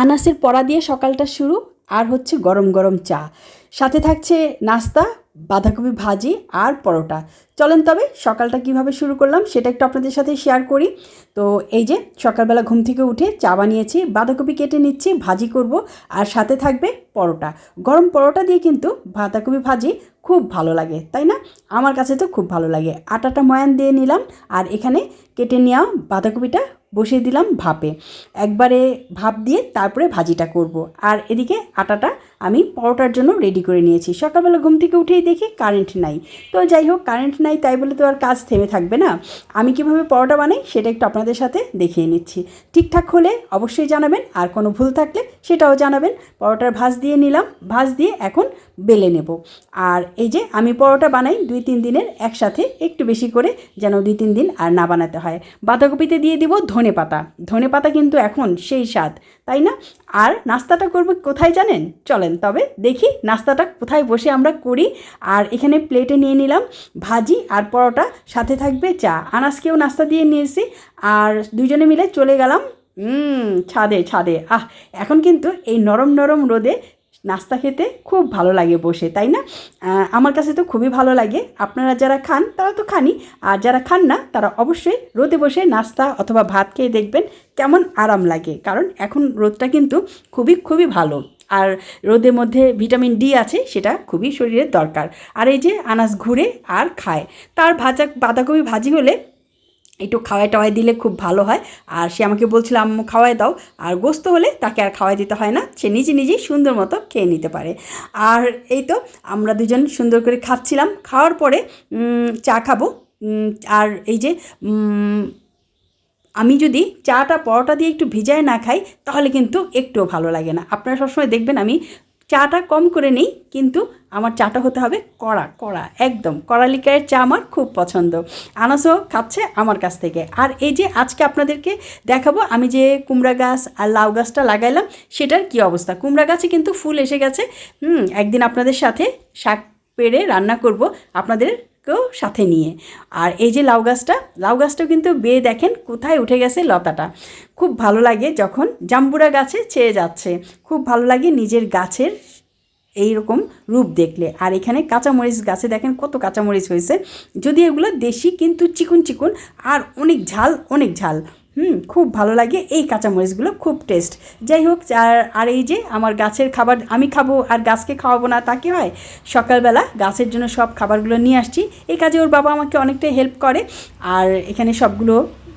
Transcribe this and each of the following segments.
আনাসের পড়া দিয়ে সকালটা শুরু, আর হচ্ছে গরম গরম চা। সাথে থাকছে নাস্তা, বাঁধাকপি ভাজি আর পরোটা। চলেন তবে সকালটা কীভাবে শুরু করলাম সেটা একটু আপনাদের সাথে শেয়ার করি। তো এই যে সকালবেলা ঘুম থেকে উঠে চা বানিয়েছি, বাঁধাকপি কেটে নিচ্ছি, ভাজি করব, আর সাথে থাকবে পরোটা। গরম পরোটা দিয়ে কিন্তু বাঁধাকপি ভাজি খুব ভালো লাগে, তাই না? আমার কাছে তো খুব ভালো লাগে। আটাটা ময়ান দিয়ে নিলাম, আর এখানে কেটে নেওয়া বাঁধাকপিটা বসিয়ে দিলাম ভাপে। একবারে ভাপ দিয়ে তারপরে ভাজিটা করব। আর এদিকে আটাটা আমি পরোটার জন্য রেডি করে নিয়েছি। সকালবেলা ঘুম থেকে উঠেই দেখি কারেন্ট নাই। তো যাই হোক কারেন্ট নাই তাই বলে তো আর কাজ থেমে থাকবে না। আমি কীভাবে পরোটা বানাই সেটা একটু আপনাদের সাথে দেখিয়ে নিচ্ছি। ঠিকঠাক হলে অবশ্যই জানাবেন। আর কোনো ভুল থাকলে সেটাও জানাবেন। পরোটার ভাজ দিয়ে নিলাম। ভাজ দিয়ে এখন বেলে নেব। আর এই যে আমি পরোটা বানাই দুই তিন দিনের একসাথে একটু বেশি করে যেন দুই তিন দিন আর না বানাতে হয়। বাঁধাকপিতে দিয়ে দিব ধনে পাতা। ধনে পাতা কিন্তু এখন সেই স্বাদ, তাই না? আর নাস্তাটা করব কোথায় জানেন? চলেন, তবে দেখি নাস্তাটা কোথায় বসে আমরা করি। আর এখানে প্লেটে নিয়ে নিলাম ভাজি আর পরোটা। সাথে থাকবে চা। আনাজকেও নাস্তা দিয়ে নিয়েছি। আর দুজনে মিলে চলে গেলাম হুম, ছাদে ছাদে। আহ, এখন কিন্তু এই নরম নরম রোদে নাস্তা খেতে খুব ভালো লাগে বসে, তাই না? আমার কাছে তো খুবই ভালো লাগে। আপনারা যারা খান, তারা তো খানি আর যারা খান না, তারা অবশ্যই রোদে বসে নাস্তা অথবা ভাত খেয়ে দেখবেন কেমন আরাম লাগে। কারণ এখন রোদটা কিন্তু খুবই খুবই ভালো। আর রোদের মধ্যে ভিটামিন ডি আছে, সেটা খুবই শরীরের দরকার। আর এই যে আনাজ ঘুরে আর খায়। তার ভাজা বাঁধাকপি ভাজি হলে একটু খাওয়াই টাওয়াই দিলে খুব ভালো হয়। আর সে আমাকে বলছিল, আম্মু, খাওয়াই দাও। আর গোস্ত হলে তাকে আর খাওয়াই দিতে হয় না। সে নিজে নিজেই সুন্দর মতো খেয়ে নিতে পারে। আর এই তো আমরা দুজন সুন্দর করে খাচ্ছিলাম। খাওয়ার পরে চা খাব। আর এই যে আমি যদি চাটা পরোটা দিয়ে একটু ভিজায় না খাই, তাহলে কিন্তু একটুও ভালো লাগে না। আপনারা সবসময় দেখবেন আমি চাটা কম করে নেই, কিন্তু আমার চাটা হতে হবে কড়া কড়া, একদম। কড়া লিকারের চা আমার খুব পছন্দ। আনাসও খাচ্ছে আমার কাছ থেকে। আর এই যে আজকে আপনাদেরকে দেখাবো, আমি যে কুমড়া গাছ আর লাউ গাছটা লাগাইলাম, সেটার কি অবস্থা? কুমড়া গাছে কিন্তু ফুল এসে গেছে। হুম, একদিন আপনাদের সাথে শাক পেড়ে রান্না করব। আপনাদেরকেও সাথে নিয়ে। আর এই যে লাউ গাছটা, লাউ গাছটাও কিন্তু বেয়ে দেখেন কোথায় উঠে গেছে লতাটা। খুব ভালো লাগে যখন জাম্বুরা গাছে চেয়ে যাচ্ছে। খুব ভালো লাগে নিজের গাছের এই রকম রূপ দেখলে। আর এখানে কাঁচামরিচ গাছে দেখেন কত কাঁচামরিচ হয়েছে। যদি এগুলো দেশি কিন্তু চিকুন চিকুন, আর অনেক ঝাল অনেক ঝাল। হুম, খুব ভালো লাগে। এই কাঁচামরিচগুলো খুব টেস্ট যাই হোক, আর আর এই যে আমার গাছের খাবার আমি খাব আর গাছকে খাওয়াবো না, তা কি হয়? সকালবেলা গাছের জন্য সব খাবারগুলো নিয়ে আসছি। এই কাজে ওর বাবা আমাকে অনেকটাই হেল্প করে। আর এখানে সবগুলো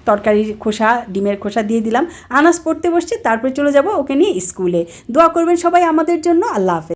তরকারির খোসা, ডিমের খোসা দিয়ে দিলাম। আনাজ পড়তে বসছে, তারপরে চলে যাব ওকে নিয়ে স্কুলে দোয়া করবেন সবাই আমাদের জন্য। আল্লাহ হাফেজ।